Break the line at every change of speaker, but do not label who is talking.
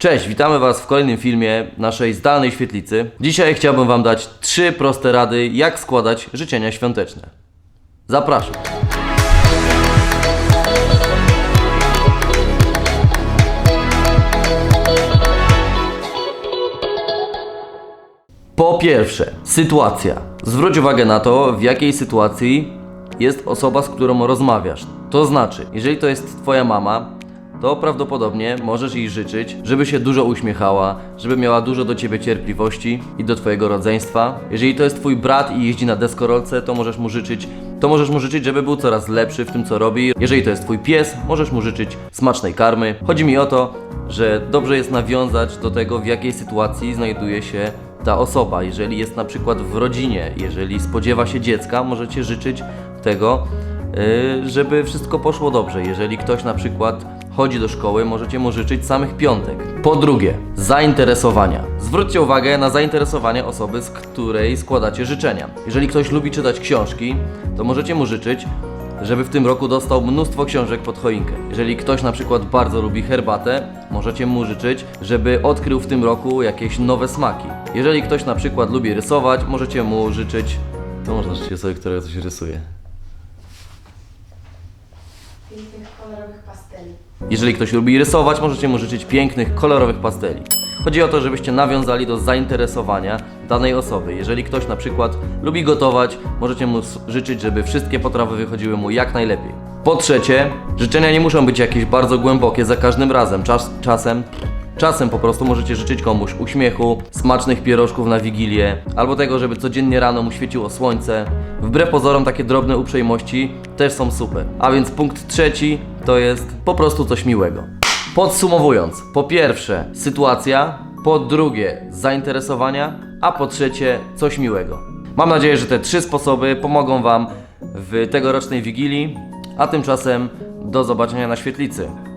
Cześć, witamy Was w kolejnym filmie naszej zdalnej świetlicy. Dzisiaj chciałbym Wam dać trzy proste rady, jak składać życzenia świąteczne. Zapraszam. Po pierwsze, sytuacja. Zwróć uwagę na to, w jakiej sytuacji jest osoba, z którą rozmawiasz. To znaczy, jeżeli to jest Twoja mama, to prawdopodobnie możesz jej życzyć, żeby się dużo uśmiechała, żeby miała dużo do Ciebie cierpliwości i do Twojego rodzeństwa. Jeżeli to jest Twój brat i jeździ na deskorolce, to możesz mu życzyć to możesz mu życzyć, żeby był coraz lepszy w tym, co robi. Jeżeli to jest Twój pies, możesz mu życzyć smacznej karmy. Chodzi mi o to, że dobrze jest nawiązać do tego, w jakiej sytuacji znajduje się ta osoba. Jeżeli jest na przykład w rodzinie, jeżeli spodziewa się dziecka, możecie życzyć tego, yy, żeby wszystko poszło dobrze. Jeżeli ktoś na przykład chodzi do szkoły, możecie mu życzyć samych piątek. Po drugie, zainteresowania. Zwróćcie uwagę na zainteresowanie osoby, z której składacie życzenia. Jeżeli ktoś lubi czytać książki, to możecie mu życzyć, żeby w tym roku dostał mnóstwo książek pod choinkę. Jeżeli ktoś na przykład bardzo lubi herbatę, możecie mu życzyć, żeby odkrył w tym roku jakieś nowe smaki. Jeżeli ktoś na przykład lubi rysować, możecie mu życzyć, to można życzyć sobie, którego coś rysuje.
Pięknych, kolorowych pasteli.
Jeżeli ktoś lubi rysować, możecie mu życzyć pięknych, kolorowych pasteli. Chodzi o to, żebyście nawiązali do zainteresowania danej osoby. Jeżeli ktoś na przykład lubi gotować, możecie mu życzyć, żeby wszystkie potrawy wychodziły mu jak najlepiej. Po trzecie, życzenia nie muszą być jakieś bardzo głębokie za każdym razem. Czas, czasem Czasem po prostu możecie życzyć komuś uśmiechu, smacznych pierożków na wigilię, albo tego, żeby codziennie rano mu świeciło słońce. Wbrew pozorom takie drobne uprzejmości też są super. A więc punkt trzeci to jest po prostu coś miłego. Podsumowując, po pierwsze sytuacja, po drugie zainteresowania, a po trzecie coś miłego. Mam nadzieję, że te trzy sposoby pomogą Wam w tegorocznej wigilii, a tymczasem do zobaczenia na świetlicy.